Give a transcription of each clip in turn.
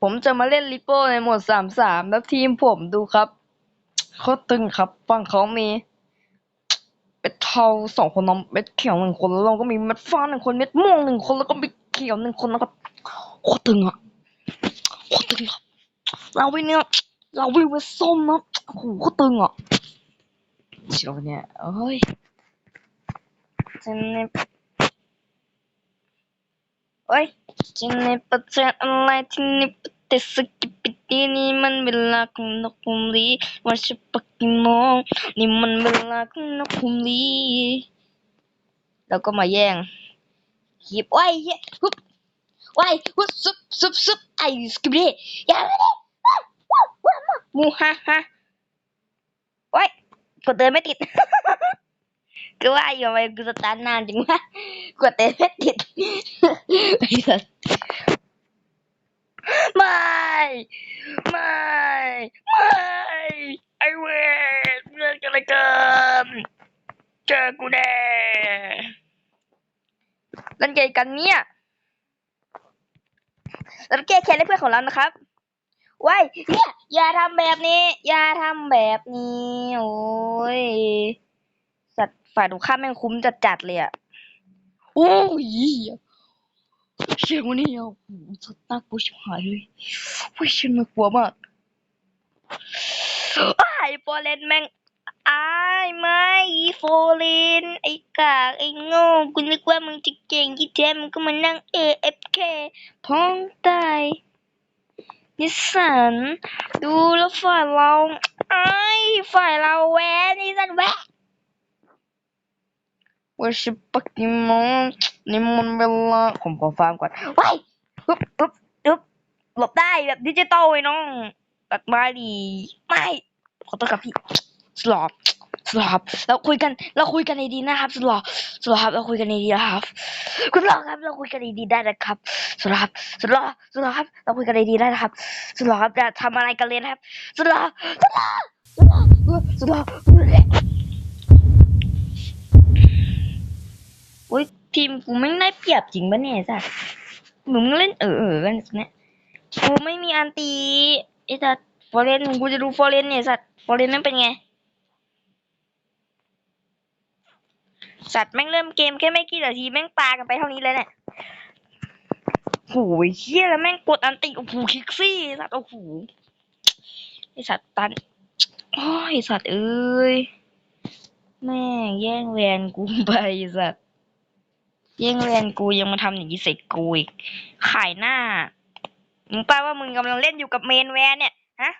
ผมจะมาเล่นลิโป้ในโหมดสามสามแล้วทีมผมดูครับเขาตึงครับฝั่งเขามีเม็ดเทาสองคนน้องเม็ดเขียวหนึ่งคนแล้วเราก็มีเม็ดฟ้าหนึ่งคนเม็ดม่วงหนึ่งคนแล้วก็ม็ดเขียวหนึ่งคนนะครับโคตรตึงอะโคตรตึงครับเราไปเนี่ยเราวิวเวส้มนะโอ้โหโคตรตึงอะเชียวเนี่ยเอ้ยฉันเนี่ ยเอ้ยที่ในประเทศอะไรที่ในประเทศสกิปปิตีนี่มันเวลาของนกคุมลีว่าจะปักกี่โมงนี่มันเวลาของนกคุมลีแล้วก็มาแย่งหยิบไว้เหี้ยฮึบไว้ฮึบซุบซุบซุบไอ้สกิปปี้อย่าไปดิว้าวว้าวว้าวมูฮ่าฮ่าไว้กดเดินไม่ติด ก็ว่าอยู่ทำไมกูสตาร์ทนานจังวะ กดเดินไม่ติดไอ้สัสไม่ ไม่ ไม่ ไอเวทเรื่องอะไรกันเจอกูแน่เล่นเกมกันเนี่ยแล้วแก้แค้นให้เพื่อนของเรานะครับว้ายเนี่ยอย่าทำแบบนี้ อย่าทำแบบนี้ โอ้ย สัตว์ฝ่ายตรงข้ามแม่งคุ้มจัดๆเลยอะ อ้ยเสียงวันนี้อะโอ้โหสัตว์น่ากลัวชิบหายเลยโอ้ยฉันน่ากลัวมากไอ้โฟเรนแม่งไอ้ไม่โฟเรนไอ้กากไอ้โง่กูนึกว่ามึงจะเก่งที่แท้มึงก็มานั่ง AFK พ้องตายนิสันดูแล้วฝ่ายเราไอ้ฝ่ายเราแวนนิสันแวะ ว่าชิปักกิมงนี่มันเวลาผมขอฟาร์มก่อนว้ายปึ๊บปึ๊บปึ๊บหลบได้แบบดิจิตอลไอ้น้องตัดม้ดีไม่ขอโทษครับพี่สลอบสลอบเราคุยกันเราคุยกันในดีนะครับสลอบสลอบเราคุยกันในดีนะครับ คุณลองครับเราคุยกันในดีได้นะครับสลอบสลอบสลอบครับเราคุยกันในดีได้นะครับสลับจะทำอะไรกันเลยนะครับสลอบสลอบสลอบสลอบ โอ้ยทีมกูไม่ได้เปรียบจริงปะเนี่ยสัสมึงเล่นเออเออกันเนี่ยกูไม่มีอันตีไอ้สัสฟอร์เรนกูจะดูฟอร์เรนเนี่ยสัสฟอร์เรนนั่นเป็นไง สัตว์แม่งเริ่มเกมแค่ไม่กี่นาทีแม่งปากันไปเท่านี้เลยเนี่ยโอ้ยเฮียแล้วแม่งกดอันติโอ้โหคิกซี่สัตว์โอ้โหไอสัตว์ตันโอ้ยสัตว์เอ้ยแม่งแย่งแวนกูไปสัตว์ ย่งแวนกูยังมาทำอย่างนี้ใส่กูอีกขายหน้า มึงแปลว่ามึงกำลังเล่นอยู่กับเมนแวนเนี่ย ฮะ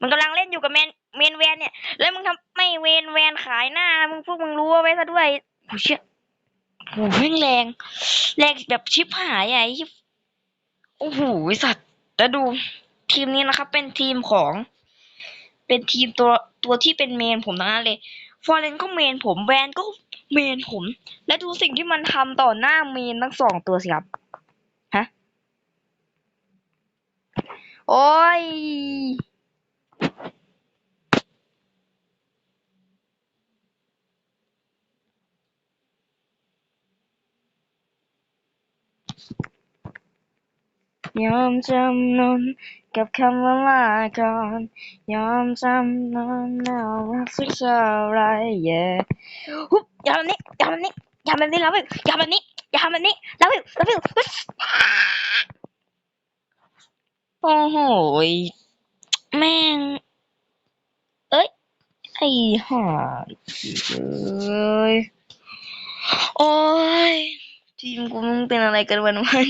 มึงกำลังเล่นอยู่กับเมนเมนแวนเนี่ย แล้วมึงทำไม่เวนแวนขายหน้า มึงพวกมึงรู้เอาไว้ซะด้วยโหเชี่ยโหแม่งแรง แรงแบบชิบหายไอ้โอ้โหสัตว์แล้วดูทีมนี้นะครับ เป็นทีมของ เป็นทีมตัวตัวที่เป็นเมนผมทั้งนั้นเลย ฟอร์เรนก็เมนผมแวนก็ เมนผม และดูสิ่งที่มันทำต่อหน้าเมนทั้งสองตัวสิครับ ฮะ โอ้ย ยอมจำนน กับคำว่าลาก่อน ยอมจำนนเอารักสักเท่าไรเย่ฮุบอย่าแบบนี้อย่าแบบนี้อย่าแบบนี้แล้ววิวอย่าแบบนี้อย่าแบบนี้แล้ววิวแล้ววิวฮึสโอ้โหแม่ง เอ้ย ไอ้ห่าเอ้ย โอ้ยทีมกูมึงเป็นอะไรกันวันวัน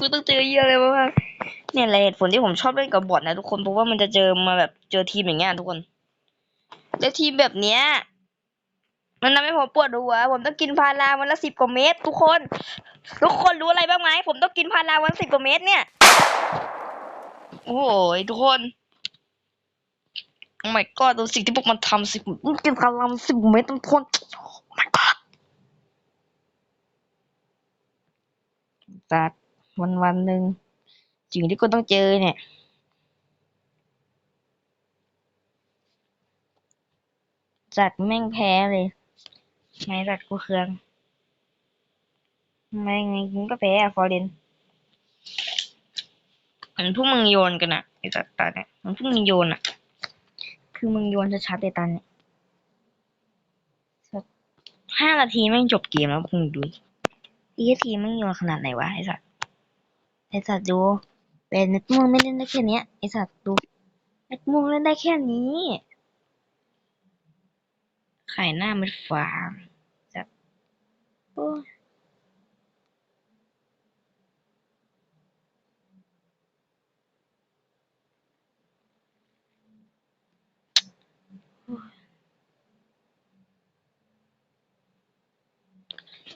กูต้องเจอเยอะเลยว่าง เนี่ยแหละเหตุผลที่ผมชอบเล่นกับบอทนะทุกคนเพราะว่ามันจะเจอมาแบบเจอทีมอย่างเงี้ยทุกคนแล้วทีมแบบเนี้ยมันทำให้ผมปวดหัวผมต้องกินพาราวันละสิบกว่าเม็ดทุกคน ทุกคนรู้อะไรบ้างไหมผมต้องกินพาราวันสิบกว่าเม็ดเนี่ย โอ้ยทุกคนโอ้ my god ดูสิ่งที่พวกมันทำสิผมกินพาราสิบกว่าเม็ดทุกคนโอ้ my god จากวันวันหนึ่ง สิ่งที่คุณต้องเจอเนี่ย จัดแม่งแพ้เลยไงจัดกูเคืองไม่ไงมึงก็แพ้อะฟอร์เรนมันพวกมึงโยนกันอะไอ้สัตว์ตาเนี่ยมันพวกมึงโยนอะคือมึงโยนชัดๆเลยตาเนี่ยห้านาทีแม่งจบเกมแล้วมึงดูอีทีแม่งโยนขนาดไหนวะไอ้สัตว์ไอ้สัตว์ดู เป็นเม็ดม่วงไม่เล่นได้แค่เนี้ยไอสัตว์ดูเม็ดม่วงเล่นได้แค่นี้ไข่หน้าม็ดฟางสัตว์โอ้ย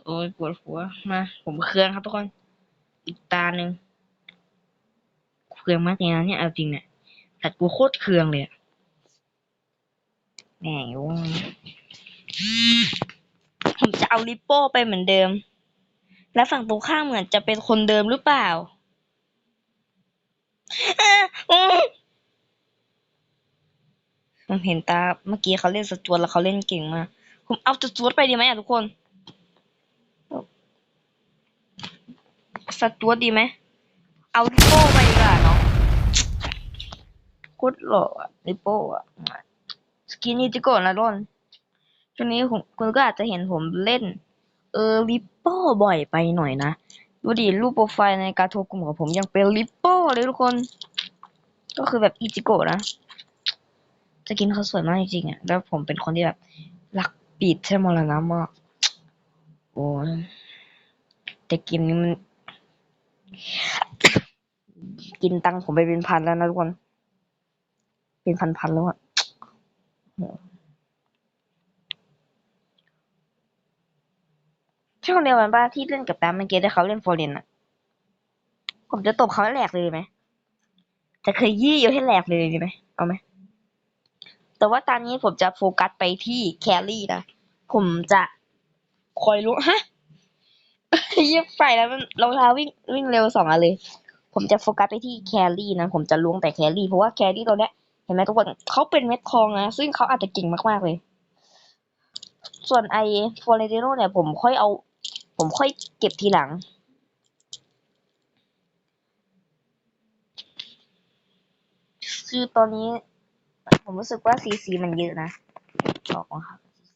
โอ้ยปวดหัว มา ผมเครื่องครับทุกคน อีกตาหนึ่ง เครื่องมากเลยนะเนี่ยเอาจริงเนี่ยแต่กูโคตรเครื่องเลยแหมวงผมจะเอาลิปโป้ไปเหมือนเดิม แล้วฝั่งตรงข้ามเหมือนจะเป็นคนเดิมหรือเปล่าผมเห็นตาเมื่อกี้เขาเล่นสจวตแล้วเขาเล่นเก่งมาก ผมเอาสจวตไปดีไหมอะทุกคนสจวตดีไหม เอาลิโป้ไป โคตรหล่ออะลิโป้อะสกินนี่จิโกะนะร่นช่วงนี้ผมคุณก็อาจจะเห็นผมเล่น เออลิปโป้บ่อยไปหน่อยนะดูดิรูปโปรไฟล์ในการโทรกลุ่มของผมยังเป็นลิปโป้เลยทุกคน ก็คือแบบอิจิโกะนะสกินเขาสวยมากจริงๆอะแล้วผมเป็นคนที่แบบรักปีดใช่มรณะมากโอ้แต่กมนี้มัน กินตังผมไปเป็นพันแล้วนะทุกคน เป็นพันพันๆแล้วอะโหใช่คนเดียวกันป้าที่เล่นกับแป๊มเมื่อกี้ที่เขาเล่นโฟเรนอะผมจะตบเขาให้แหลกเลยไหมจะเคยยี่อยู่ให้แหลกเลยดีไหมเอาไหมแต่ว่าตอนนี้ผมจะโฟกัสไปที่แครี่นะ ผมจะคอยรู้ฮะเยี่ยไปแล้วมันรองเท้าวิ่งวิ่งเร็วสองอันเลย ผมจะโฟกัสไปที่แครี่นะ ผมจะล้วงแต่แครี่เพราะว่าแครี่ตัวเนี้ย เห็นไหมทุกคนเขาเป็นเม็ดทองนะ ซึ่งเขาอาจจะเก่งมากๆเลย ส่วนไอฟอเรนติโนเนี่ยผมค่อยเอา ผมค่อยเก็บทีหลัง คือตอนนี้ ผมรู้สึกว่าซีซีมันเยอะนะออกรองเท้าซีซี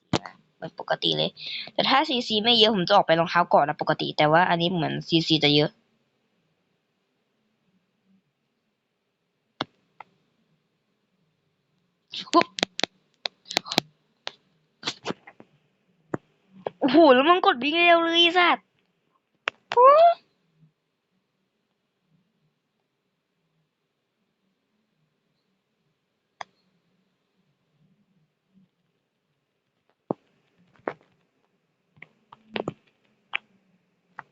เหมือนปกติเลย แต่ถ้าซีซีไม่เยอะผมจะออกไปรองเท้าก่อนนะปกติ แต่ว่าอันนี้เหมือนซีซีจะเยอะ ปุ๊บ โอ้โห แล้วมันกดวิ่งเร็วเลยสัตว์โอ้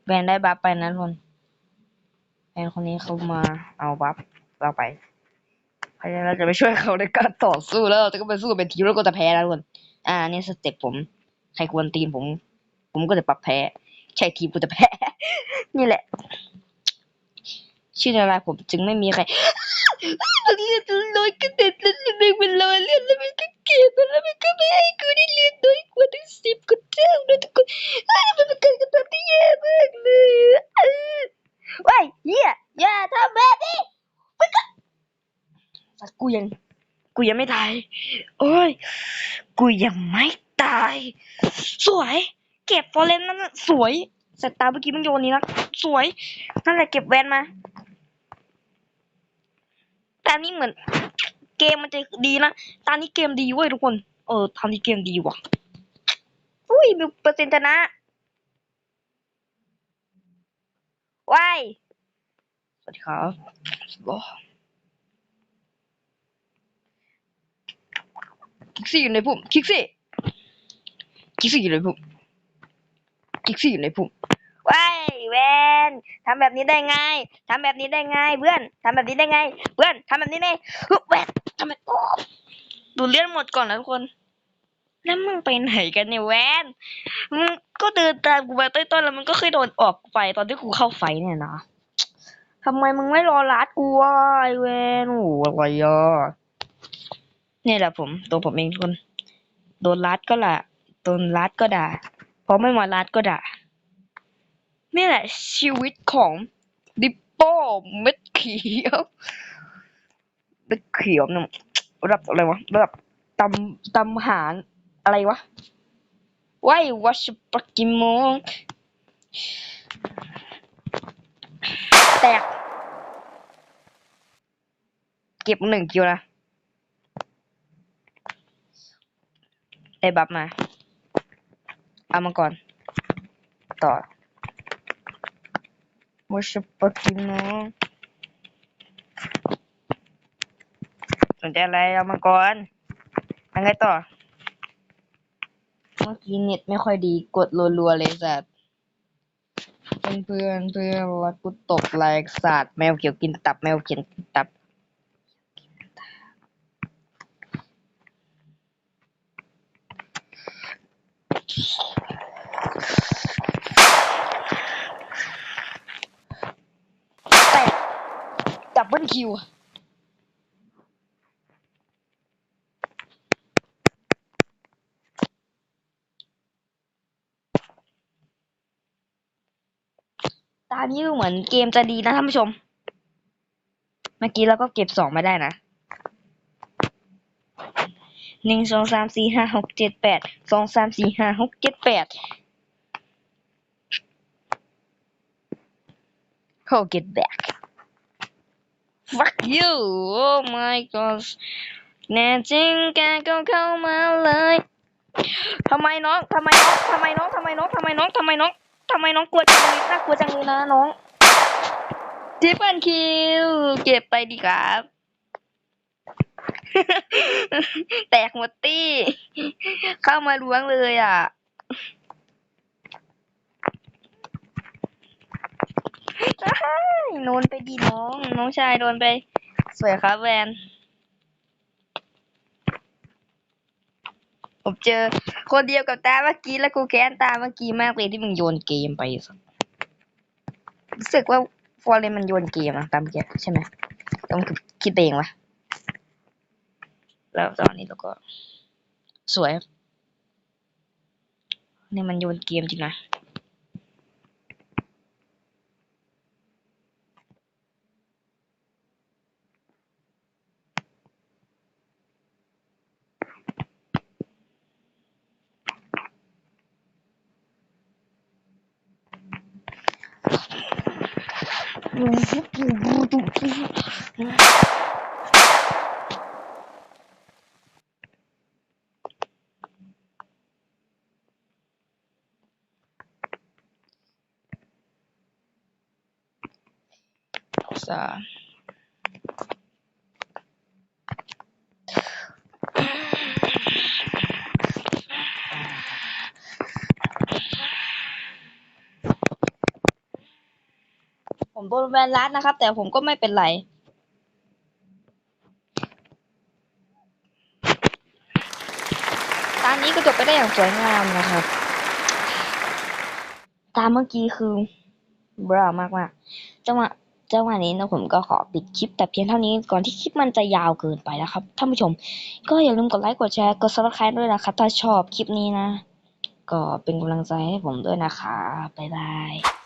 แบนได้บัฟไปนะทุกคนแบนคนนี้เขามาเอาบัฟเราไป เพราะฉะนั้นเราจะไปช่วยเขาในการต่อสู้แล้วเราจะก็ไปสู้เป็นทีมแล้วก็จะแพ้นะทุกคนอ่านี่สเต็ปผมใครควรตีนผม ผมก็จะปรับแพ้ใช่ทีมกูจะแพ้ นี่แหละ ชื่ออะไรผมจึงไม่มีใครเลือดลอยก็เด็ดแล้วเป็นรอยเลือดแล้วเก็บแล้วมันก็ไม่ให้กูได้เลือดน้อยกว่าถึงสิบกว่าเท่านะทุกคนอ้าวมันเป็นการกระทำที่แย่มากเลยอะเออว้ายเหี้ยอย่าทำแบบนี้มันก็แต่กูยัง กูยังไม่ตาย โอ้ย กูยังไม่ตาย สวย เก็บฟอเรนนั่นนะสวยสายตาเมื่อกี้มันโยนนี้นะ สวย นั่นแหละเก็บแวนมา แต่อันนี้เหมือน เกมมันจะดีนะ ตอนนี้เกมดีเว้ยทุกคน เออตอนนี้เกมดีว่ะ อุ้ยมีเปอร์เซ็นต์ชนะว้ายสวัสดีครับโอ้ คิกซี่อยู่ในพุ่มคิกซี่คิกซี่อยู่ในพุ่มคิกซี่อยู่ในพุ่มว้ายแวนทำแบบนี้ได้ไงทำแบบนี้ได้ไงเพื่อนทำแบบนี้ได้ไง เพื่อนทำแบบนี้ได้ฮึแวนทำไมโอ้ดูเลื่อนหมดก่อนนะทุกคนแล้วมึงไปไหนกันเนี่ยแวนมึงก็เดินตามกูไปต้นๆแล้วมึงก็เคยโดนออกไปตอนที่กูเข้าไฟเนี่ยนะทำไมมึงไม่รอรัดกูวะไอเวนโอ้โหอะไรอะเนี่แหละผม ตัวผมเองทุกคนโดนรัดก็ละโดนรัดก็ด่าพอไม่มารัดก็ด่านี่แหละ ชีวิตของดิปโป้เม็ดเขียวเม็ดเขียวเนี่ยระดับอะไรวะระดับตำตำหารอะไรวะไว้วัชปะกิโมงแตก เก็บหนึ่งคิวนะ ได้บัฟมา เอามาก่อน ต่อวัชปะกิโมงสนใจอะไรเอามาก่อนยังไงต่อ เมื่อกี้เน็ตไม่ค่อยดีกดรัวๆเลยสัตว์เพื่อนเพื่อนเพื่อนว่ากูตกแรงสัตว์แมวเขียวกินตับแมวเขียวกินตับ แตกดับเบิลคิวตอนนี้ดูเหมือนเกมจะดีนะท่านผู้ชม เมื่อกี้เราก็เก็บสองมาได้นะ หนึ่งสองสามสี่ห้าหกเจ็ดแปดสองสามสี่ห้าหกเจ็ดแปด Oh, get back. Fuck you. Oh my gosh. แน่จริงแกก็เข้ามาเลยทำไมน้องทำไมน้องทำไมน้องทำไมน้องทำไมน้องทำไมน้องทำไมน้องกลัวจังเลยน่ากลัวจังเลยนะน้องทิปเปิลคิวเก็บไปดีครับ แตกหมดตี้ เข้ามาล้วงเลยอะ โดนไปดีน้อง น้องชายโดนไป สวยครับแวนผมเจอ คนเดียวกับตาเมื่อกี้แล้วกูแค้นตาเมื่อกี้มากเลยที่มึงโยนเกมไปสัสรู้สึกว่าฟอร์เรนมันโยนเกมนะตามเกมใช่ไหมต้องคิดเองวะ แล้วตอนนี้เราก็ สวยครับนี่มันโยนเกมจริงนะ สาผมโดนแบนรัดนะครับ แต่ผมก็ไม่เป็นไรตอนนี้ก็จบไปได้อย่างสวยงามนะครับ ตามเมื่อกี้คือบรามากมากๆจังหวะ จังหวะนี้นะผมก็ขอปิดคลิปแต่เพียงเท่านี้ก่อนที่คลิปมันจะยาวเกินไปนะครับท่านผู้ชม ก็อย่าลืมกดไลค์กดแชร์กด subscribe ด้วยนะครับ ถ้าชอบคลิปนี้นะ ก็เป็นกำลังใจให้ผมด้วยนะคะบ๊ายบาย